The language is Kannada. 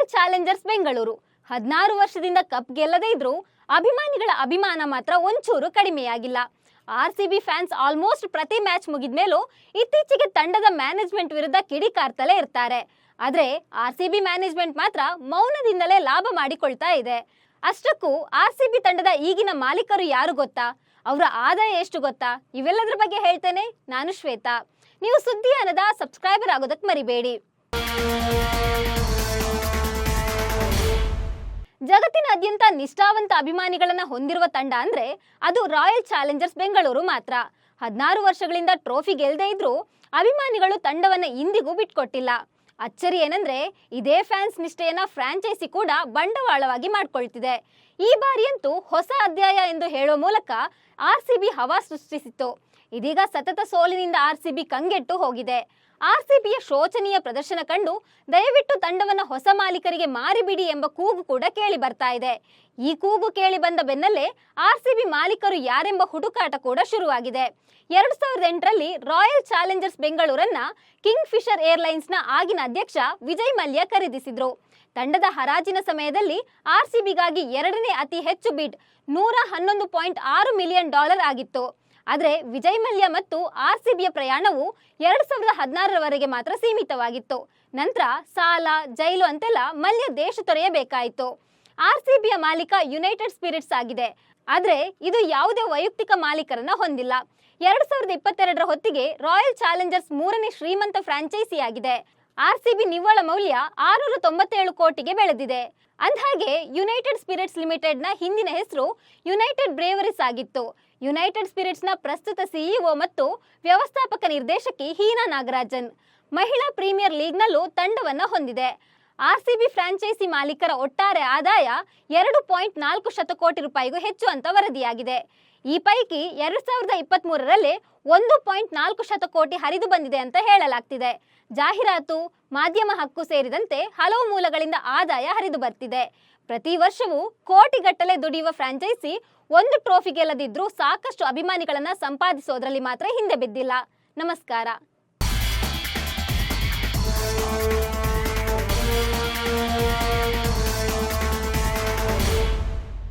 Royal Challengers Bengaluru. ಹದಿನಾರು ವರ್ಷದಿಂದ ಕಪ್ ಗೆಲ್ಲದೇ ಇದ್ರೂ ಅಭಿಮಾನಿಗಳ ಅಭಿಮಾನ ಮಾತ್ರ ಒಂಚೂರು ಕಡಿಮೆಯಾಗಿಲ್ಲ. R C B fans almost ಪ್ರತಿ ಮ್ಯಾಚ್ ಮುಗಿದ್ಮೇಲೂ ಇತ್ತೀಚೆಗೆ ತಂಡದ ಮ್ಯಾನೇಜ್ಮೆಂಟ್ ವಿರುದ್ಧ ಕಿಡಿಕಾರ್ತಲೇ ಇರ್ತಾರೆ. ಆದ್ರೆ ಆರ್ ಸಿ ಬಿ ಮ್ಯಾನೇಜ್ಮೆಂಟ್ ಮಾತ್ರ ಮೌನದಿಂದಲೇ ಲಾಭ ಮಾಡಿಕೊಳ್ತಾ ಇದೆ. ಅಷ್ಟಕ್ಕೂ ಆರ್ ಸಿ ಬಿ ತಂಡದ ಈಗಿನ ಮಾಲೀಕರು ಯಾರು ಗೊತ್ತಾ? ಅವರ ಆದಾಯ ಎಷ್ಟು ಗೊತ್ತಾ? ಇವೆಲ್ಲದರ ಬಗ್ಗೆ ಹೇಳ್ತೇನೆ ನಾನು ಶ್ವೇತಾ. ನೀವು ಸುದ್ದಿ ಅನ್ನದ ಸಬ್ಸ್ಕ್ರೈಬರ್ ಆಗೋದಕ್ಕೆ ಮರಿಬೇಡಿ. ಜಗತ್ತಿನಾದ್ಯಂತ ನಿಷ್ಠಾವಂತ ಅಭಿಮಾನಿಗಳನ್ನ ಹೊಂದಿರುವ ತಂಡ ಅಂದ್ರೆ ಅದು ರಾಯಲ್ ಚಾಲೆಂಜರ್ಸ್ ಬೆಂಗಳೂರು ಮಾತ್ರ. ಹದಿನಾರು ವರ್ಷಗಳಿಂದ ಟ್ರೋಫಿ ಗೆಲ್ಲದೆ ಇದ್ರೂ ಅಭಿಮಾನಿಗಳು ತಂಡವನ್ನ ಇಂದಿಗೂ ಬಿಟ್ಕೊಟ್ಟಿಲ್ಲ. ಅಚ್ಚರಿ ಏನಂದ್ರೆ ಇದೇ ಫ್ಯಾನ್ಸ್ ನಿಷ್ಠೆಯನ್ನ ಫ್ರಾಂಚೈಸಿ ಕೂಡ ಬಂಡವಾಳವಾಗಿ ಮಾಡ್ಕೊಳ್ತಿದೆ. ಈ ಬಾರಿಯಂತೂ ಹೊಸ ಅಧ್ಯಾಯ ಎಂದು ಹೇಳುವ ಮೂಲಕ ಆರ್ ಸಿ ಬಿ ಹವಾ ಸೃಷ್ಟಿಸಿತ್ತು. ಇದೀಗ ಸತತ ಸೋಲಿನಿಂದ ಆರ್ ಸಿ ಬಿ ಕಂಗೆಟ್ಟು ಹೋಗಿದೆ. ಆರ್ ಸಿ ಶೋಚನೀಯ ಪ್ರದರ್ಶನ ಕಂಡು ದಯವಿಟ್ಟು ತಂಡವನ್ನು ಹೊಸ ಮಾಲೀಕರಿಗೆ ಮಾರಿಬಿಡಿ ಎಂಬ ಕೂಗು ಕೂಡ ಕೇಳಿ ಬರ್ತಾ ಇದೆ. ಈ ಕೂಗು ಕೇಳಿ ಬಂದ ಬೆನ್ನಲ್ಲೇ ಆರ್ಸಿಬಿ ಮಾಲೀಕರು ಯಾರೆಂಬ ಹುಡುಕಾಟ ಕೂಡ ಶುರುವಾಗಿದೆ. ಎರಡು ಸಾವಿರದ ಎಂಟರಲ್ಲಿ ರಾಯಲ್ ಚಾಲೆಂಜರ್ಸ್ ಬೆಂಗಳೂರನ್ನ ಕಿಂಗ್ ಫಿಶರ್ ಏರ್ಲೈನ್ಸ್ನ ಆಗಿನ ಅಧ್ಯಕ್ಷ ವಿಜಯ್ ಮಲ್ಯ ಖರೀದಿಸಿದ್ರು. ತಂಡದ ಹರಾಜಿನ ಸಮಯದಲ್ಲಿ ಆರ್ಸಿಬಿಗಾಗಿ ಎರಡನೇ ಅತಿ ಹೆಚ್ಚು ಬಿಡ್ ನೂರ ಹನ್ನೊಂದು ಪಾಯಿಂಟ್ ಆರು ಮಿಲಿಯನ್ ಡಾಲರ್ ಆಗಿತ್ತು. ಆದರೆ ವಿಜಯ್ ಮಲ್ಯ ಮತ್ತು ಆರ್ ಸಿ ಬಿಯ ಪ್ರಯಾಣವು ಎರಡು ಸಾವಿರದ ಹದಿನಾರರವರೆಗೆ ಮಾತ್ರ ಸೀಮಿತವಾಗಿತ್ತು. ನಂತರ ಸಾಲ, ಜೈಲು ಅಂತೆಲ್ಲ ಮಲ್ಯ ದೇಶ ತೊರೆಯಬೇಕಾಯಿತು. ಆರ್ ಸಿ ಬಿಯ ಮಾಲೀಕ ಯುನೈಟೆಡ್ ಸ್ಪಿರಿಟ್ಸ್ ಆಗಿದೆ. ಆದರೆ ಇದು ಯಾವುದೇ ವೈಯಕ್ತಿಕ ಮಾಲೀಕರನ್ನ ಹೊಂದಿಲ್ಲ. ಎರಡು ಸಾವಿರದ ಇಪ್ಪತ್ತೆರಡರ ಹೊತ್ತಿಗೆ ರಾಯಲ್ ಚಾಲೆಂಜರ್ಸ್ ಮೂರನೇ ಶ್ರೀಮಂತ ಫ್ರಾಂಚೈಸಿ ಆಗಿದೆ ಆರ್ ಸಿ ನಿವ್ವಳ ಮೌಲ್ಯ ಆರುನೂರ ತೊಂಬತ್ತೇಳು ಕೋಟಿಗೆ ಬೆಳೆದಿದೆ. ಅಂದ್ಹಾಗೆ ಯುನೈಟೆಡ್ ಸ್ಪಿರಿಟ್ಸ್ ಲಿಮಿಟೆಡ್ನ ಹಿಂದಿನ ಹೆಸರು ಯುನೈಟೆಡ್ ಬ್ರೇವರಿಸ್ ಆಗಿತ್ತು. ಯುನೈಟೆಡ್ ಸ್ಪಿರಿಟ್ಸ್ನ ಪ್ರಸ್ತುತ ಸಿಇಒ ಮತ್ತು ವ್ಯವಸ್ಥಾಪಕ ನಿರ್ದೇಶಕಿ ಹೀನಾ ನಾಗರಾಜನ್. ಮಹಿಳಾ ಪ್ರೀಮಿಯರ್ ಲೀಗ್ನಲ್ಲೂ ತಂಡವನ್ನು ಹೊಂದಿದೆ. ಆರ್ ಸಿ ಬಿ ಫ್ರಾಂಚೈಸಿ ಮಾಲೀಕರ ಒಟ್ಟಾರೆ ಆದಾಯ ಎರಡು ಪಾಯಿಂಟ್ ನಾಲ್ಕು ಶತಕೋಟಿ ರೂಪಾಯಿಗೂ ಹೆಚ್ಚು ಅಂತ ವರದಿಯಾಗಿದೆ. ಈ ಪೈಕಿ ಎರಡು ಸಾವಿರದ ಇಪ್ಪತ್ತ್ ಮೂರರಲ್ಲಿ ಒಂದು ಪಾಯಿಂಟ್ ನಾಲ್ಕು ಶತಕೋಟಿ ಹರಿದು ಬಂದಿದೆ ಅಂತ ಹೇಳಲಾಗ್ತಿದೆ. ಜಾಹೀರಾತು, ಮಾಧ್ಯಮ ಹಕ್ಕು ಸೇರಿದಂತೆ ಹಲವು ಮೂಲಗಳಿಂದ ಆದಾಯ ಹರಿದು ಬರ್ತಿದೆ. ಪ್ರತಿ ವರ್ಷವೂ ಕೋಟಿಗಟ್ಟಲೆ ದುಡಿಯುವ ಫ್ರಾಂಚೈಸಿ ಒಂದು ಟ್ರೋಫಿ ಗೆಲ್ಲದಿದ್ರೂ ಸಾಕಷ್ಟು ಅಭಿಮಾನಿಗಳನ್ನು ಸಂಪಾದಿಸೋದ್ರಲ್ಲಿ ಮಾತ್ರ ಹಿಂದೆ ಬಿದ್ದಿಲ್ಲ. ನಮಸ್ಕಾರ.